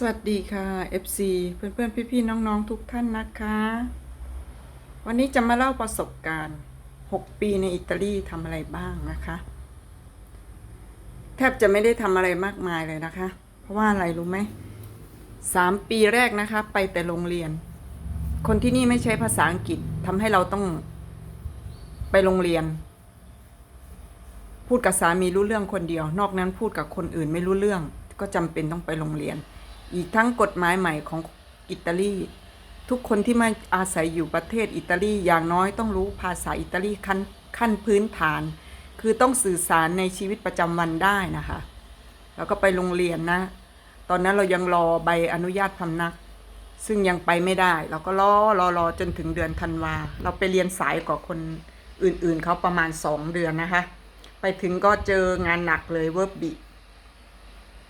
สวัสดีค่ะ FC เพื่อนๆพี่ๆน้องๆทุกท่านนะคะ วันนี้จะมาเล่าประสบการณ์ 6 ปีในอิตาลีทำอะไรบ้างนะคะ แทบจะไม่ได้ทำอะไรมากมายเลยนะคะ เพราะว่าอะไรรู้ไหมสามปีแรกนะคะ ไปแต่โรงเรียน คนที่นี่ไม่ใช้ภาษาอังกฤษทำให้เราต้องไปโรงเรียน พูดกับสามีรู้เรื่องคนเดียว นอกนั้นพูดกับคนอื่นไม่รู้เรื่อง ก็จำเป็นต้องไปโรงเรียน อีกทั้งกฎหมายใหม่ของอิตาลี ทุกคนที่มาอาศัยอยู่ประเทศอิตาลีอย่างน้อยต้องรู้ภาษาอิตาลีขั้นขั้นพื้นฐาน คือต้องสื่อสารในชีวิตประจำวันได้นะคะ แล้วก็ไปโรงเรียนนะ ตอนนั้นเรายังรอใบอนุญาตพำนัก ซึ่งยังไปไม่ได้ เราก็รอรอรอจนถึงเดือนธันวา เราไปเรียนสายกว่าคนอื่นๆเขาประมาณสองเดือนนะคะ ไปถึงก็เจองานหนักเลยเวิร์บบิ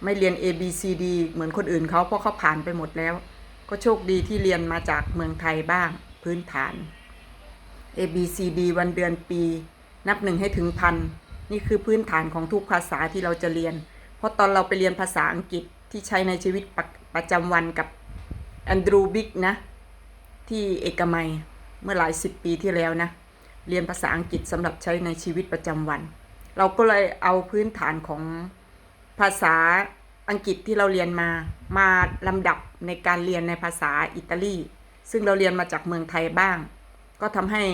ไม่เรียน A B C D เหมือนคนอื่นเขาเพราะเขาผ่านไปหมดแล้ว ก็โชคดีที่เรียนมาจากเมืองไทยบ้างพื้นฐาน A B C D วันเดือนปี นับหนึ่งให้ถึงพันนี่คือพื้นฐานของทุกภาษาที่เราจะเรียน เพราะตอนเราไปเรียนภาษาอังกฤษที่ใช้ในชีวิตประประจำวันกับแอนดรูบิกนะ ที่เอกมัยเมื่อหลายสิบปีที่แล้วนะ เรียนภาษาอังกฤษสำหรับใช้ในชีวิตประจำวัน เราก็เลยเอาพื้นฐานของ ภาษาอังกฤษที่เราเรียนมามาลำดับในการเรียนในภาษาอิตาลีซึ่งเราเรียนมาจากเมืองไทยบ้าง ก็ทำให้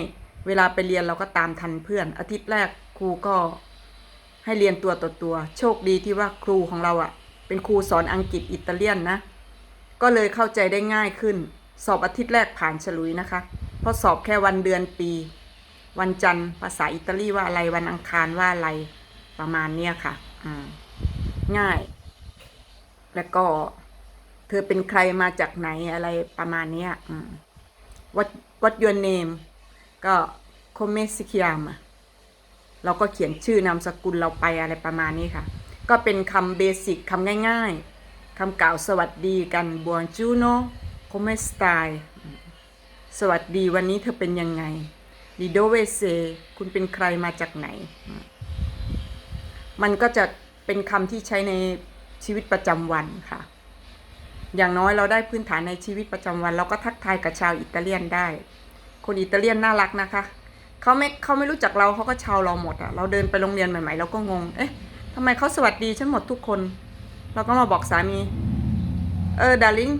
เวลาไปเรียนเราก็ตามทันเพื่อน อาทิตย์แรกครูก็ให้เรียนตัวต่อตัว โชคดีที่ว่าครูของเราอะ่ะ เป็นครูสอนอังกฤษอิตาเลียนนะ ก็เลยเข้าใจได้ง่ายขึ้น สอบอาทิตย์แรกผ่านฉลุยนะคะ เพราะสอบแค่วันเดือนปี วันจันทร์ภาษาอิตาลีว่าอะไรวันอังคารว่าอะไรประมาณเนี้ยค่ะ อืม ง่าย แล้วก็ เธอเป็นใครมาจากไหนอะไรประมาณเนี้ยอืม what what your name ก็ come si chiama เราก็เขียนชื่อนามสกุลเราไปอะไรประมาณนี้ค่ะ ก็เป็นคำเบสิกคำง่าย ๆคำกล่าวสวัสดีกัน buongiorno come stai สวัสดีวันนี้เธอเป็นยังไง di dove sei คุณเป็นใครมาจากไหน มันก็จะ เป็นคำที่ใช้ในชีวิตประจำวันค่ะ อย่างน้อยเราได้พื้นฐานในชีวิตประจำวัน เราก็ทักทายกับชาวอิตาเลียนได้ คนอิตาเลียนน่ารักนะคะเขาไม่เขาไม่รู้จักเราเขาก็ชาวเราหมดอะเราเดินไปโรงเรียนใหม่ๆเราก็งง เอ๊ะทำไมเขาสวัสดีฉันหมดทุกคน เราก็มาบอกสามี เออดาริง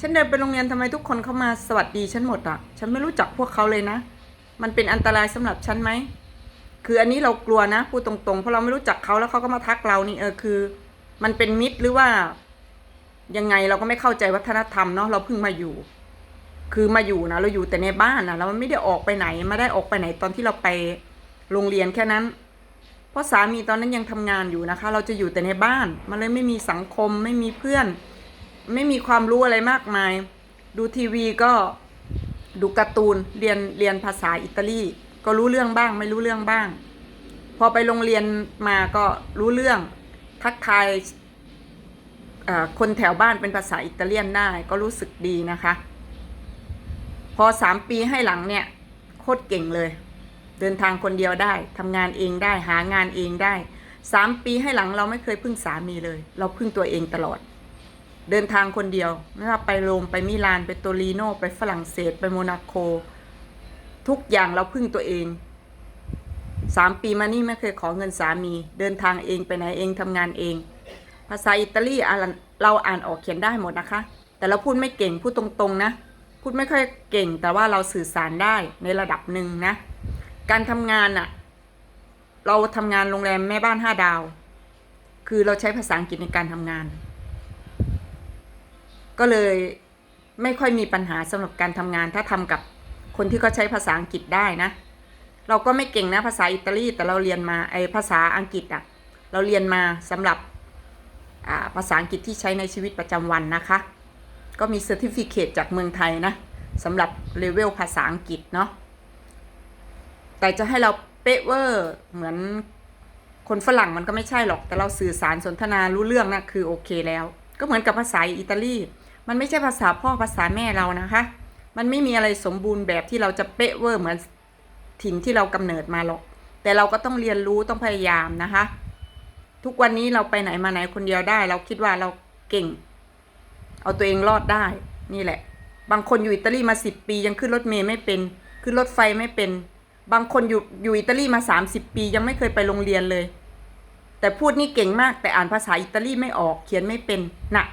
ฉันเดินไปโรงเรียนทำไมทุกคนเขามาสวัสดีฉันหมดอะฉันไม่รู้จักพวกเขาเลยนะ มันเป็นอันตรายสำหรับฉันไหม คืออันนี้เรากลัวนะพูดตรงๆ เพราะเราไม่รู้จักเขาแล้วเขาก็มาทักเรานี่เออคือ มันเป็นมิตรหรือว่า ยังไงเราก็ไม่เข้าใจวัฒนธรรมเนาะเราเพิ่งมาอยู่ คือมาอยู่นะเราอยู่แต่ในบ้านนะเราไม่ได้ออกไปไหนไม่ได้ออกไปไหนตอนที่เราไปโรงเรียนแค่นั้น เพราะสามีตอนนั้นยังทำงานอยู่นะคะ เราจะอยู่แต่ในบ้าน มันเลยไม่มีสังคมไม่มีเพื่อน ไม่มีความรู้อะไรมากมาย ดูทีวีก็ดูการ์ตูนเรียนเรียนภาษาอิตาลี ก็รู้เรื่องบ้าง ไม่รู้เรื่องบ้าง พอไปโรงเรียนมาก็รู้เรื่องทักทายคนแถวบ้านเป็นภาษาอิตาเลียนได้ก็รู้สึกดีนะคะ พอสามปีให้หลังเนี่ยโคตรเก่งเลย เดินทางคนเดียวได้ทำงานเองได้หางานเองได้สามปีให้หลังเราไม่เคยพึ่งสามีเลย เราพึ่งตัวเองตลอด เดินทางคนเดียวไม่ว่าไปโรมไปมิลานไปโตริโนไปฝรั่งเศสไปโมนาโก ทุกอย่างเราพึ่งตัวเองสามปีมานี่ไม่เคยขอเงินสามี เดินทางเองไปไหนเองทำงานเอง ภาษาอิตาลีเราอ่านออกเขียนได้หมดนะคะ แต่เราพูดไม่เก่งพูดตรงๆนะ พูดไม่ค่อยเก่งแต่ว่าเราสื่อสารได้ในระดับหนึ่งนะ การทำงานอะเราทำงานโรงแรมแม่บ้านห้าดาว คือเราใช้ภาษาอังกฤษในการทำงาน ก็เลยไม่ค่อยมีปัญหาสำหรับการทำงานถ้าทำกับ คนที่เขาใช้ภาษาอังกฤษได้นะ เราก็ไม่เก่งนะภาษาอิตาลีแต่เราเรียนมาไอภาษาอังกฤษอะเราเรียนมาสำหรับาภาษาอังกฤษที่ใช้ในชีวิตประจำวันนะคะ ก็มีเซอร์ติฟิเคตจากเมืองไทยนะสำหรับเลเวลภาษาอังกฤษเนาะแต่จะให้เราเป๊ะเวอร์เหมือนคนฝรั่งมันก็ไม่ใช่หรอก แต่เราสื่อสารสนทนารู้เรื่องนะคือโอเคแล้ว ก็เหมือนกับภาษาอิตาลี มันไม่ใช่ภาษาพ่อภาษาแม่เรานะคะ มันไม่มีอะไรสมบูรณ์แบบที่เราจะเป๊ะเวอร์เหมือนถิ่นที่เรากำเนิดมาหรอก แต่เราก็ต้องเรียนรู้ต้องพยายามนะคะ ทุกวันนี้เราไปไหนมาไหนคนเดียวได้ เราคิดว่าเราเก่ง เอาตัวเองรอดได้นี่แหละ บางคนอยู่อิตาลีมาสิบปี ยังขึ้นรถเมล์ไม่เป็น ขึ้นรถไฟไม่เป็น บางคนอยู่อยู่อิตาลีมาสามสิบปี ยังไม่เคยไปโรงเรียนเลย แต่พูดนี่เก่งมากแต่อ่านภาษาอิตาลีไม่ออกเขียนไม่เป็นน่ะ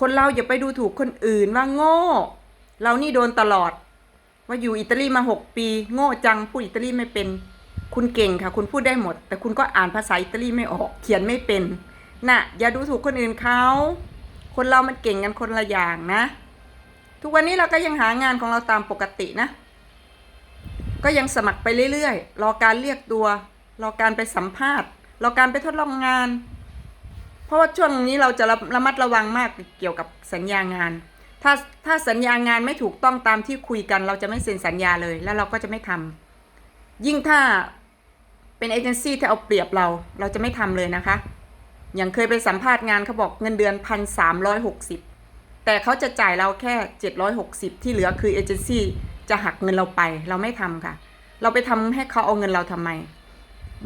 คนเราอย่าไปดูถูกคนอื่นว่าโง่ เรานี่โดนตลอด ว่าอยู่อิตาลีมาหกปี โง่จังพูดอิตาลีไม่เป็น คุณเก่งค่ะ คุณพูดได้หมด แต่คุณก็อ่านภาษาอิตาลีไม่ออก เขียนไม่เป็นน่ะอย่าดูถูกคนอื่นเขาคนเรามันเก่งกันคนละอย่างนะ ทุกวันนี้เราก็ยังหางานของเราตามปกตินะ ก็ยังสมัครไปเรื่อยๆ รอการเรียกตัว รอการไปสัมภาษณ์ รอการไปทดลองงาน เพราะว่าช่วงนี้เราจะระระมัดระวังมากเกี่ยวกับสัญญางาน ถ้าถ้าสัญญางานไม่ถูกต้องตามที่คุยกัน เราจะไม่เซ็นสัญญาเลย แล้วเราก็จะไม่ทำยิ่งถ้าเป็นเอเจนซี่ที่เอาเปรียบเรา เราจะไม่ทำเลยนะคะ อย่างเคยไปสัมภาษณ์งานเขาบอกเงินเดือนพันสามร้อยหกสิบแต่เขาจะจ่ายเราแค่เจ็ดร้อยหกสิบที่เหลือคือเอเจนซี่จะหักเงินเราไป เราไม่ทำค่ะ เราไปทำให้เขาเอาเงินเราทำไม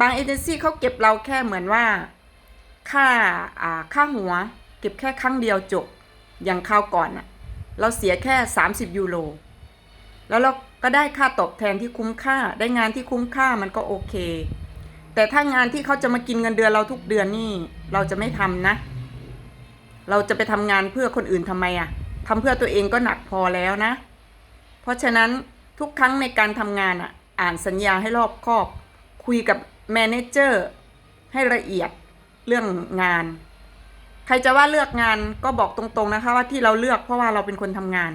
บางเอเจนซี่เขาเก็บเราแค่เหมือนว่าค่าอ่าค่าหัว เก็บแค่ครั้งเดียวจบอย่างคราวก่อนอะ เราเสียแค่ 30 ยูโร แล้วเราก็ได้ค่าตอบแทนที่คุ้มค่า ได้งานที่คุ้มค่ามันก็โอเค แต่ถ้างานที่เขาจะมากินเงินเดือนเราทุกเดือนนี่ เราจะไม่ทำนะ เราจะไปทำงานเพื่อคนอื่นทำไมอะทำเพื่อตัวเองก็หนักพอแล้วนะ เพราะฉะนั้นทุกครั้งในการทำงานอะอ่านสัญญาให้รอบคอบ คุยกับแมเนเจอร์ให้ละเอียดเรื่องงาน ใครจะว่าเลือกงานก็บอกตรงๆนะคะ ว่าที่เราเลือกเพราะว่าเราเป็นคนทำงาน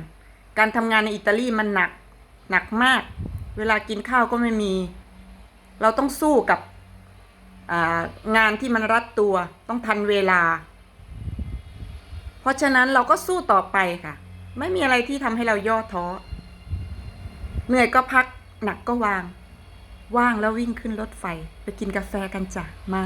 การทำงานในอิตาลีมันหนักหนักมาก เวลากินข้าวก็ไม่มี เราต้องสู้กับงานที่มันรัดตัวต้องทันเวลา เพราะฉะนั้นเราก็สู้ต่อไปค่ะ ไม่มีอะไรที่ทำให้เราย่อท้อเหนื่อยก็พักหนักก็วาง ว่างแล้ววิ่งขึ้นรถไฟ ไปกินกาแฟกันจ้ะมา